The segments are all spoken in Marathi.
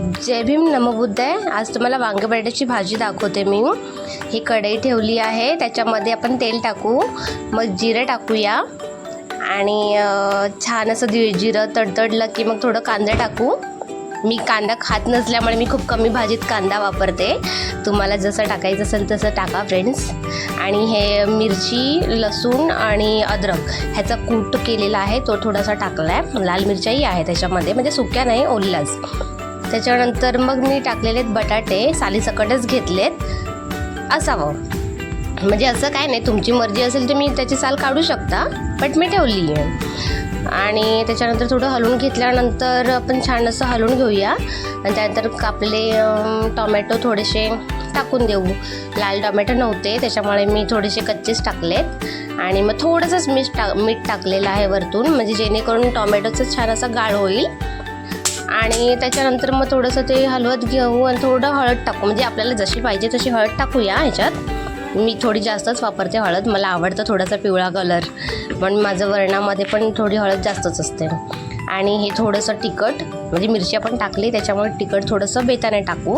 जय भीम नमोबुद्ध आहे. आज तुम्हाला वांगे बटाट्याची भाजी दाखवते मी. ही कढई ठेवली आहे. त्याच्यामध्ये आपण तेल टाकू. मग जिरं टाकूया. आणि छान असं दि जिरं तडतडलं की मग थोडं कांदा टाकू. मी कांदा खात नसल्यामुळे मी खूप कमी भाजीत कांदा वापरते. तुम्हाला जसं टाकायचं असेल तसं टाका फ्रेंड्स आणि हे मिरची लसूण आणि अद्रक ह्याचा कूट केलेला आहे. तो थोडासा टाकला आहे लाल मिरच्याही आहे त्याच्यामध्ये. म्हणजे सुक्या नाही ओल्याच त्याच्यानंतर मग मी टाकलेले आहेत बटाटे सालीसकटच घेतलेत. असावं. म्हणजे असं काय नाही तुमची मर्जी असेल तर मी त्याची साल काढू शकता बट मी ठेवली आहे आणि त्याच्यानंतर थोडं हलवून घेतल्यानंतर आपण छान असं हलवून घेऊया. आणि त्यानंतर कापले टोमॅटो थोडेसे टाकून देऊ. लाल टोमॅटो नव्हते त्याच्यामुळे मी थोडेसे कच्चेच टाकलेत. आणि मग थोडंसंच मीठ टा मीठ टाकलेलं आहे वरतून म्हणजे जेणेकरून टोमॅटोचं छान असा गाळ होईल. आणि त्याच्यानंतर मग थोडंसं ते हलवत घेऊ आणि थोडं हळद टाकू. म्हणजे आपल्याला जशी पाहिजे तशी हळद टाकूया ह्याच्यात. मी थोडी जास्तच वापरते हळद. मला आवडतं थोडासा पिवळा कलर पण माझं वर्णामध्ये पण थोडी हळद जास्तच असते. आणि हे थोडंसं तिखट म्हणजे मिरची आपण टाकली त्याच्यामुळे तिखट थोडंसं बेताने टाकू.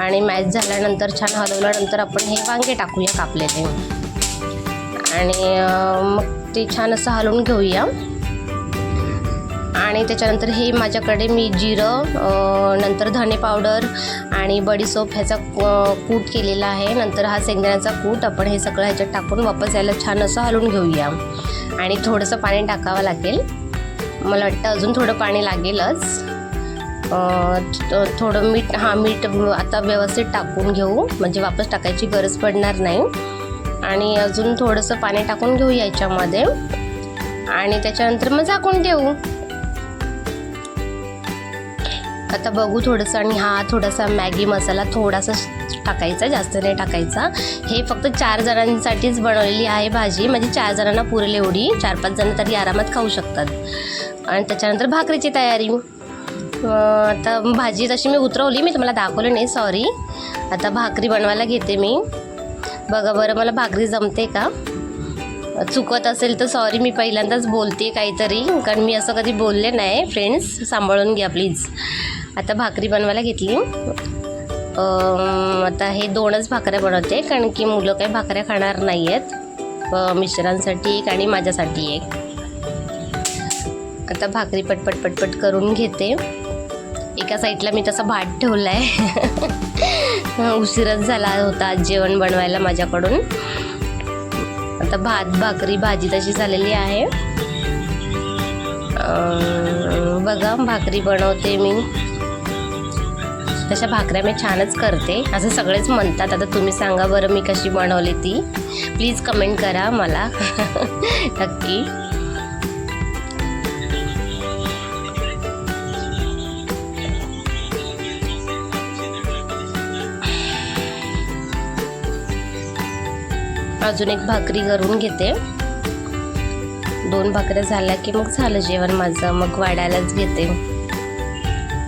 आणि मॅच झाल्यानंतर छान हलवल्यानंतर आपण हे वांगे टाकूया कापले ते आणि मग ते छान असं हलवून घेऊया. आणि त्याच्यानंतर हे माझ्याकडे मी जिरं नंतर धने पावडर आणि बडीसोप ह्याचा कूट केलेला आहे. नंतर हा शेंगदाण्याचा कूट आपण हे सगळं ह्याच्यात टाकून वापस यायला छान असं हलवून घेऊया. आणि थोडंसं पाणी टाकावं लागेल. मला वाटतं अजून थोडं पाणी लागेलच. थोडं मीठ हा मीठ आता व्यवस्थित टाकून घेऊ. म्हणजे वापस टाकायची गरज पडणार नाही. आणि अजून थोडंसं पाणी टाकून घेऊ याच्यामध्ये. आणि त्याच्यानंतर मग झाकून ठेवू. आता बघू थोडंसं आणि हा थोडासा मॅगी मसाला थोडासा टाकायचा जास्त नाही टाकायचा. हे फक्त चार जणांसाठीच बनवलेली आहे भाजी. म्हणजे चार जणांना पुरेल एवढी. चार पाच जण तरी आरामात खाऊ शकतात. आणि त्याच्यानंतर भाकरीची तयारी. आता भाजी तशी मी उतरवली. मी तुम्हाला दाखवलं नाही सॉरी आता भाकरी बनवायला घेते मी. बघा बरं मला भाकरी जमते का? चुकत असेल तर सॉरी मी पहिल्यांदाच बोलते काहीतरी. कारण मी असं कधी बोलले नाही फ्रेंड्स सांभाळून घ्या प्लीज आता भाकरी बनवायला घेतली. आता हे दोनच भाकऱ्या बनवते कारण की मुलं काही भाकऱ्या खाणार नाही आहेत मिस्टरांसाठी एक आणि माझ्यासाठी एक. आता भाकरी पटपट पटपट करून घेते. एका साईडला मी तसा भात ठेवला आहे उशीरच झाला होता आज जेवण बनवायला माझ्याकडून. आता भात भाकरी भाजी तशी झालेली आहे. बघा भाकरी बनवते मी. तशा भाकऱ्या मी छानच करते. असं सगळेच म्हणतात. आता तुम्ही सांगा बरं मी कशी बनवली ती. प्लीज कमेंट करा मला. नक्की. अजून एक भाकरी करून घेते. दोन भाकऱ्या झाल्या की मग झालं जेवण माझं. मग वाढायलाच घेते.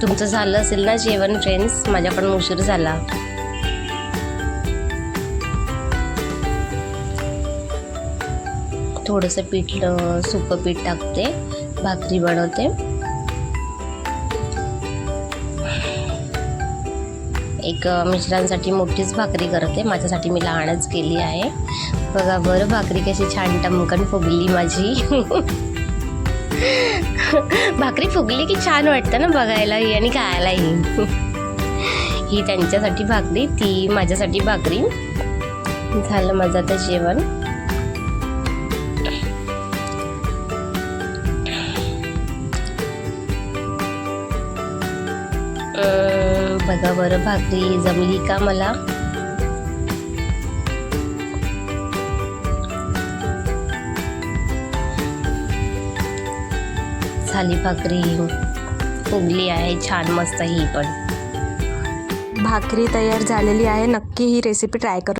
तुमचं झालं असेल ना जेवण फ्रेंड्स माझ्या पण उशीर झाला. थोडंसं पीठ सुकं पीठ टाकते. भाकरी बनवते. एक मिश्रांसाठी मिस्टरांसाठी मोठीच भाकरी करते. माझ्यासाठी मी लहानच केली आहे. बघा बरं भाकरी कशी छान टमकन फुगली माझी. भाकरी फुगली की छान वाटतं ना बघायलाही आणि खायलाही. ही त्यांच्यासाठी भाकरी ती माझ्यासाठी भाकरी. झालं माझं आता जेवण. बघा बरं भाकरी जमली का मला? झाली भाकरी. फुगली आहे छान मस्त ही पण. भाकरी तयार झालेली आहे. नक्की ही रेसिपी ट्राय करू.